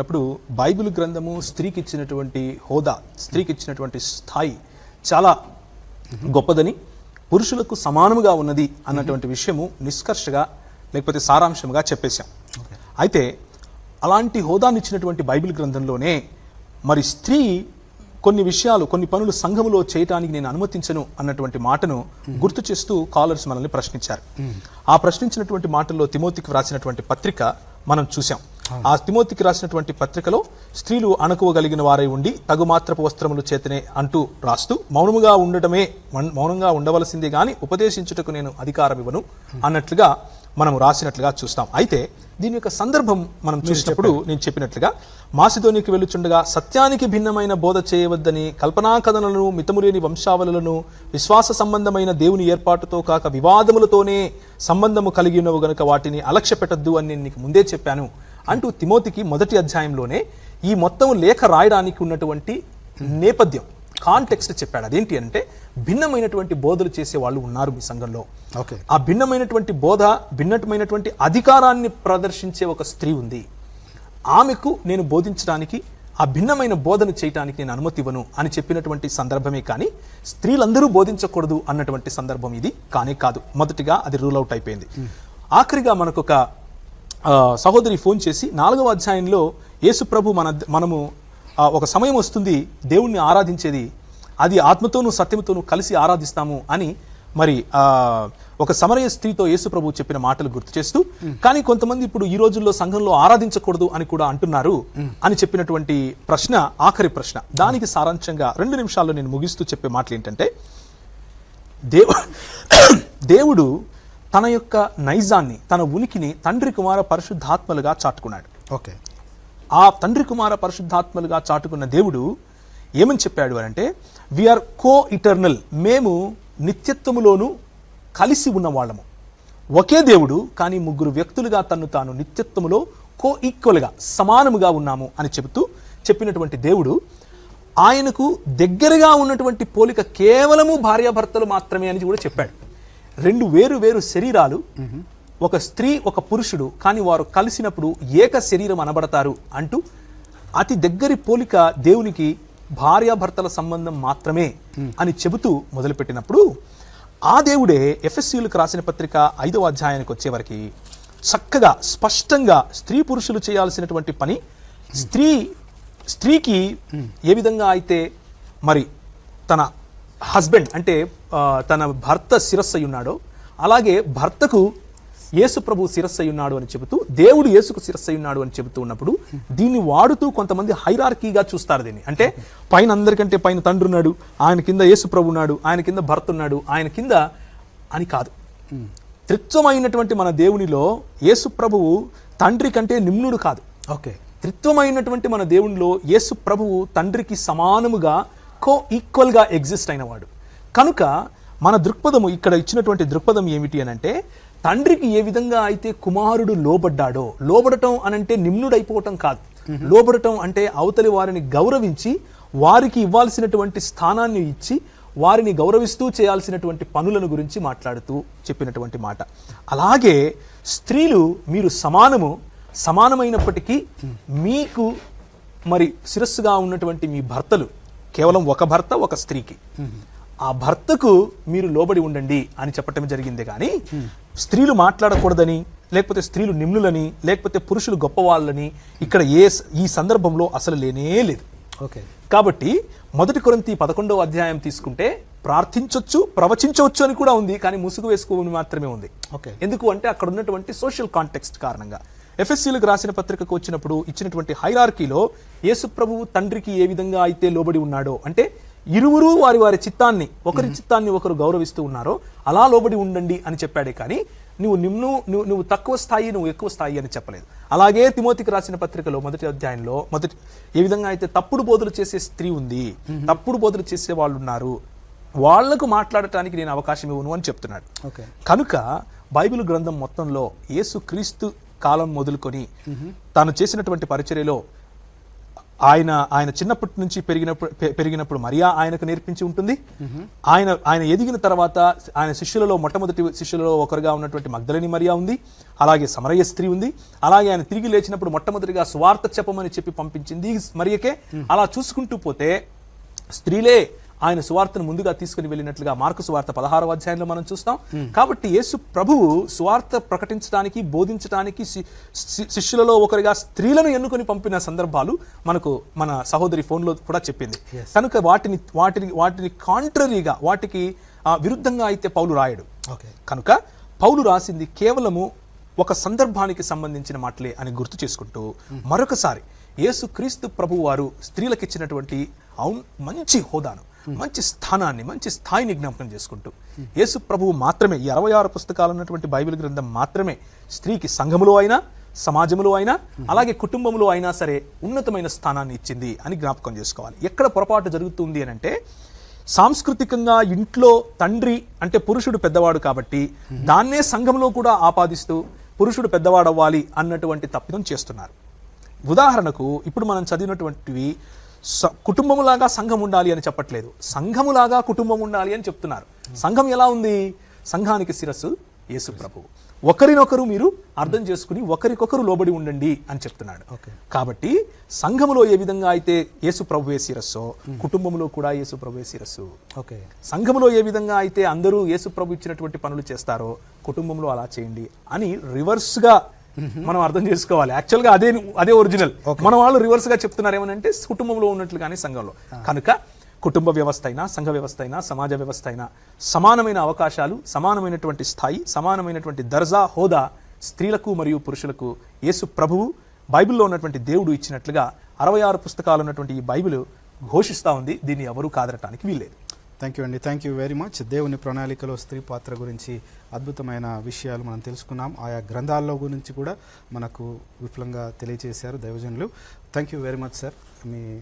అప్పుడు బైబిల్ గ్రంథము స్త్రీకి ఇచ్చినటువంటి హోదా స్త్రీకి ఇచ్చినటువంటి స్థాయి చాలా గొప్పదని పురుషులకు సమానముగా ఉన్నది అన్నటువంటి విషయము నిష్కర్షగా లేకపోతే సారాంశంగా చెప్పేశాం. అయితే అలాంటి హోదాన్ని ఇచ్చినటువంటి బైబిల్ గ్రంథంలోనే మరి స్త్రీ కొన్ని విషయాలు కొన్ని పనులు సంఘములో చేయటానికి నేను అనుమతించను అన్నటువంటి మాటను గుర్తు చేస్తూ కాలర్స్ మనల్ని ప్రశ్నించారు. ఆ ప్రశ్నించినటువంటి మాటల్లో తిమోతికి వ్రాసినటువంటి పత్రిక మనం చూసాం ఆ తిమోతికి రాసినటువంటి పత్రికలో స్త్రీలు అణకువగలిగిన వారై ఉండి తగుమాత్రపు వస్త్రములు చేతనే అంటూ రాస్తూ మౌనముగా ఉండటమే మౌన్- మౌనంగా ఉండవలసిందే గాని ఉపదేశించుటకు నేను అధికారం ఇవ్వను అన్నట్లుగా మనం రాసినట్లుగా చూస్తాం. అయితే దీని యొక్క సందర్భం మనం చూసినప్పుడు నేను చెప్పినట్లుగా మాసిధోనికి వెళ్ళుచుండగా సత్యానికి భిన్నమైన బోధ చేయవద్దని కల్పనా కథనలను మితములేని వంశావళులను విశ్వాస సంబంధమైన దేవుని ఏర్పాటుతో కాక వివాదములతోనే సంబంధము కలిగి ఉన్నవు గనుక వాటిని అలక్ష్య పెట్టద్దు అని నేను నీకు ముందే చెప్పాను. అంటూ తిమోతికి మొదటి అధ్యాయంలోనే ఈ మొత్తం లేఖ రాయడానికి ఉన్నటువంటి నేపథ్యం కాంటెక్స్ట్ చెప్పాడు. అదేంటి అంటే భిన్నమైనటువంటి బోధలు చేసే వాళ్ళు ఉన్నారు మీ సంఘంలో. ఓకే. ఆ భిన్నమైనటువంటి బోధ భిన్నమైనటువంటి అధికారాన్ని ప్రదర్శించే ఒక స్త్రీ ఉంది. ఆమెకు నేను బోధించడానికి ఆ భిన్నమైన బోధన చేయటానికి నేను అనుమతి ఇవ్వను అని చెప్పినటువంటి సందర్భమే కానీ స్త్రీలందరూ బోధించకూడదు అన్నటువంటి సందర్భం ఇది కానే కాదు. మొదటిగా అది రూల్ అవుట్ అయిపోయింది. ఆఖరిగా మనకు ఒక ఆ, సహోదరి ఫోన్ చేసి నాలుగవ అధ్యాయంలో యేసుప్రభు మన మనము ఒక సమయం వస్తుంది దేవుణ్ణి ఆరాధించేది. అది ఆత్మతోనూ సత్యంతోనూ కలిసి ఆరాధిస్తాము అని మరి ఒక సమరయ స్త్రీతో యేసుప్రభు చెప్పిన మాటలు గుర్తు చేస్తూ కానీ కొంతమంది ఇప్పుడు ఈ రోజుల్లో సంఘంలో ఆరాధించకూడదు అని కూడా అంటున్నారు అని చెప్పినటువంటి ప్రశ్న ఆఖరి ప్రశ్న. దానికి సారాంశంగా రెండు నిమిషాల్లో నేను ముగిస్తూ చెప్పే మాటలు ఏంటంటే దేవు దేవుడు తన యొక్క నైజాన్ని తన ఉనికిని తండ్రి కుమార పరిశుద్ధాత్మలుగా చాటుకున్నాడు. ఓకే. ఆ తండ్రి కుమార పరిశుద్ధాత్మలుగా చాటుకున్న దేవుడు ఏమని చెప్పాడు అని అంటే వీఆర్ కో ఇటర్నల్ మేము నిత్యత్వములోను కలిసి ఉన్న వాళ్ళము ఒకే దేవుడు కానీ ముగ్గురు వ్యక్తులుగా తన్ను తాను నిత్యత్వములో కో ఈక్వల్గా సమానముగా ఉన్నాము అని చెబుతూ చెప్పినటువంటి దేవుడు ఆయనకు దగ్గరగా ఉన్నటువంటి పోలిక కేవలము భార్యాభర్తలు మాత్రమే అని కూడా చెప్పాడు. రెండు వేరు వేరు శరీరాలు ఒక స్త్రీ ఒక పురుషుడు కానీ వారు కలిసినప్పుడు ఏక శరీరం అనబడతారు అంటూ అతి దగ్గరి పోలిక దేవునికి భార్యాభర్తల సంబంధం మాత్రమే అని చెబుతూ మొదలుపెట్టినప్పుడు ఆ దేవుడే ఎఫ్ఎస్సీలకు రాసిన పత్రిక ఐదవ అధ్యాయానికి వచ్చేవరకు చక్కగా స్పష్టంగా స్త్రీ పురుషులు చేయాల్సినటువంటి పని స్త్రీ స్త్రీకి ఏ విధంగా అయితే మరి తన హస్బెండ్ అంటే తన భర్త శిరస్సు ఉన్నాడో అలాగే భర్తకు యేసు ప్రభు శిరస్సు ఉన్నాడు అని చెబుతూ దేవుడు యేసుకు శిరస్సు ఉన్నాడు అని చెబుతూ ఉన్నప్పుడు దీన్ని వాడుతూ కొంతమంది హైరార్కీగా చూస్తారు దీన్ని. అంటే పైన అందరికంటే పైన తండ్రి ఉన్నాడు ఆయన కింద యేసు ప్రభు ఉన్నాడు ఆయన కింద భర్త ఉన్నాడు ఆయన కింద అని కాదు. త్రిత్వమైనటువంటి మన దేవునిలో యేసు ప్రభువు తండ్రి కంటే నిమ్నుడు కాదు. ఓకే. త్రిత్వమైనటువంటి మన దేవునిలో యేసు ప్రభువు తండ్రికి సమానముగా కో ఈక్వల్గా ఎగ్జిస్ట్ అయినవాడు కనుక మన దృక్పథము ఇక్కడ ఇచ్చినటువంటి దృక్పథం ఏమిటి అని అంటే తండ్రికి ఏ విధంగా అయితే కుమారుడు లోబడ్డాడో లోబడటం అనంటే నిమ్నుడైపోవటం కాదు. లోబడటం అంటే అవతలి వారిని గౌరవించి వారికి ఇవ్వాల్సినటువంటి స్థానాన్ని ఇచ్చి వారిని గౌరవిస్తూ చేయాల్సినటువంటి పనులను గురించి మాట్లాడుతూ చెప్పినటువంటి మాట. అలాగే స్త్రీలు మీరు సమానము సమానమైనప్పటికీ మీకు మరి శిరస్సుగా ఉన్నటువంటి మీ భర్తలు కేవలం ఒక భర్త ఒక స్త్రీకి. ఆ భర్తకు మీరు లోబడి ఉండండి అని చెప్పటం జరిగింది కానీ స్త్రీలు మాట్లాడకూడదని లేకపోతే స్త్రీలు నిమ్నులని లేకపోతే పురుషులు గొప్పవాళ్ళని ఇక్కడ ఏ ఈ సందర్భంలో అసలు లేనే లేదు. ఓకే. కాబట్టి మొదటి కొరింతి పదకొండవ అధ్యాయం తీసుకుంటే ప్రార్థించొచ్చు ప్రవచించవచ్చు అని కూడా ఉంది కానీ ముసుగు వేసుకోమని మాత్రమే ఉంది. ఓకే. ఎందుకు అంటే అక్కడ ఉన్నటువంటి సోషల్ కాంటెక్స్ట్ కారణంగా. ఎఫ్ఎస్సీలకు రాసిన పత్రికకు వచ్చినప్పుడు ఇచ్చినటువంటి హైరార్కీలో యేసు ప్రభువు తండ్రికి ఏ విధంగా అయితే లోబడి ఉన్నాడో అంటే ఇరువురు వారి వారి చిత్తాన్ని ఒకరి చిత్తాన్ని ఒకరు గౌరవిస్తూ ఉన్నారో. అలా లోబడి ఉండండి అని చెప్పాడే కానీ నువ్వు నిమ్ను నువ్వు నువ్వు తక్కువ స్థాయి నువ్వు ఎక్కువ స్థాయి అని చెప్పలేదు. అలాగే తిమోతికి రాసిన పత్రికలో మొదటి అధ్యాయంలో మొదటి ఏ విధంగా అయితే తప్పుడు బోధలు చేసే స్త్రీ ఉంది తప్పుడు బోధలు చేసే వాళ్ళు ఉన్నారు వాళ్ళకు మాట్లాడటానికి నేను అవకాశం ఇవ్వను అని చెప్తున్నాడు. కనుక బైబిల్ గ్రంథం మొత్తంలో యేసు క్రీస్తు కాలం మొదలుకొని తాను చేసినటువంటి పరిచర్యలో ఆయన ఆయన చిన్నప్పటి నుంచి పెరిగినప్పుడు పెరిగినప్పుడు మరియా ఆయనకు నేర్పించి ఉంటుంది. ఆయన ఆయన ఎదిగిన తర్వాత ఆయన శిష్యులలో మొట్టమొదటి శిష్యులలో ఒకరుగా ఉన్నటువంటి మగ్ధలని మరియా ఉంది. అలాగే సమరయ్య స్త్రీ ఉంది. అలాగే ఆయన తిరిగి లేచినప్పుడు మొట్టమొదటిగా సువార్త చెప్పమని చెప్పి పంపించింది మరియకే. అలా చూసుకుంటూ పోతే స్త్రీలే ఆయన సువార్తను ముందుగా తీసుకుని వెళ్ళినట్లుగా మార్కు సువార్త పదహారవ అధ్యాయంలో మనం చూస్తాం. కాబట్టి యేసు ప్రభువు సువార్త ప్రకటించడానికి బోధించడానికి శిష్యులలో ఒకరిగా స్త్రీలను ఎన్నుకొని పంపిన సందర్భాలు మనకు మన సహోదరి ఫోన్లో కూడా చెప్పింది. కనుక వాటిని వాటిని వాటిని కాంట్రరీగా వాటికి విరుద్ధంగా అయితే పౌలు రాయడు. ఓకే కనుక పౌలు రాసింది కేవలము ఒక సందర్భానికి సంబంధించిన మాటలే అని గుర్తు చేసుకుంటూ మరొకసారి యేసు క్రీస్తు ప్రభు వారు స్త్రీలకు ఇచ్చినటువంటి అవును మంచి హోదాను. మంచి స్థానాన్ని మంచి స్థాయిని జ్ఞాపకం చేసుకుంటూ యేసు ప్రభువు మాత్రమే ఈ అరవై ఆరు పుస్తకాలు ఉన్నటువంటి బైబిల్ గ్రంథం మాత్రమే స్త్రీకి సంఘములో అయినా సమాజంలో అయినా అలాగే కుటుంబంలో అయినా సరే ఉన్నతమైన స్థానాన్ని ఇచ్చింది అని జ్ఞాపకం చేసుకోవాలి. ఎక్కడ పొరపాటు జరుగుతుంది అని అంటే సాంస్కృతికంగా ఇంట్లో తండ్రి అంటే పురుషుడు పెద్దవాడు కాబట్టి దాన్నే సంఘంలో కూడా ఆపాదిస్తూ పురుషుడు పెద్దవాడవ్వాలి అన్నటువంటి తప్పిదం చేస్తున్నారు. ఉదాహరణకు ఇప్పుడు మనం చదివినటువంటివి కుటుంబములాగా సంఘం ఉండాలి అని చెప్పట్లేదు. సంఘములాగా కుటుంబం ఉండాలి అని చెప్తున్నారు. సంఘం ఎలా ఉంది? సంఘానికి శిరస్సు యేసు ప్రభువు ఒకరినొకరు మీరు అర్థం చేసుకుని ఒకరికొకరు లోబడి ఉండండి అని చెప్తున్నాడు. ఓకే. కాబట్టి సంఘములో ఏ విధంగా అయితే యేసు ప్రభువే శిరస్సో కుటుంబంలో కూడా యేసు ప్రభువే శిరస్సు. ఓకే. సంఘములో ఏ విధంగా అయితే అందరూ యేసు ప్రభు ఇచ్చినటువంటి పనులు చేస్తారో కుటుంబంలో అలా చేయండి అని రివర్స్గా మనం అర్థం చేసుకోవాలి. యాక్చువల్గా అదే అదే ఒరిజినల్ మన వాళ్ళు రివర్స్గా చెప్తున్నారు ఏమనంటే కుటుంబంలో ఉన్నట్లుగానే సంఘంలో. కనుక కుటుంబ వ్యవస్థ అయినా సంఘ వ్యవస్థ అయినా సమాజ వ్యవస్థ అయినా సమానమైన అవకాశాలు సమానమైనటువంటి స్థాయి సమానమైనటువంటి దర్జా హోదా స్త్రీలకు మరియు పురుషులకు యేసు ప్రభువు బైబిల్లో ఉన్నటువంటి దేవుడు ఇచ్చినట్లుగా అరవై ఆరు పుస్తకాలు ఉన్నటువంటి ఈ బైబిల్ ఘోషిస్తా ఉంది. దీన్ని ఎవరూ కాదనటానికి వీల్లేదు. థ్యాంక్ యూ అండి థ్యాంక్ యూ వెరీ మచ్ దేవుని ప్రణాళికలో స్త్రీ పాత్ర గురించి అద్భుతమైన విషయాలు మనం తెలుసుకున్నాం. ఆయా గ్రంథాల్లో గురించి కూడా మనకు విపులంగా తెలియజేశారు దైవజనులు. Thank you very much sir me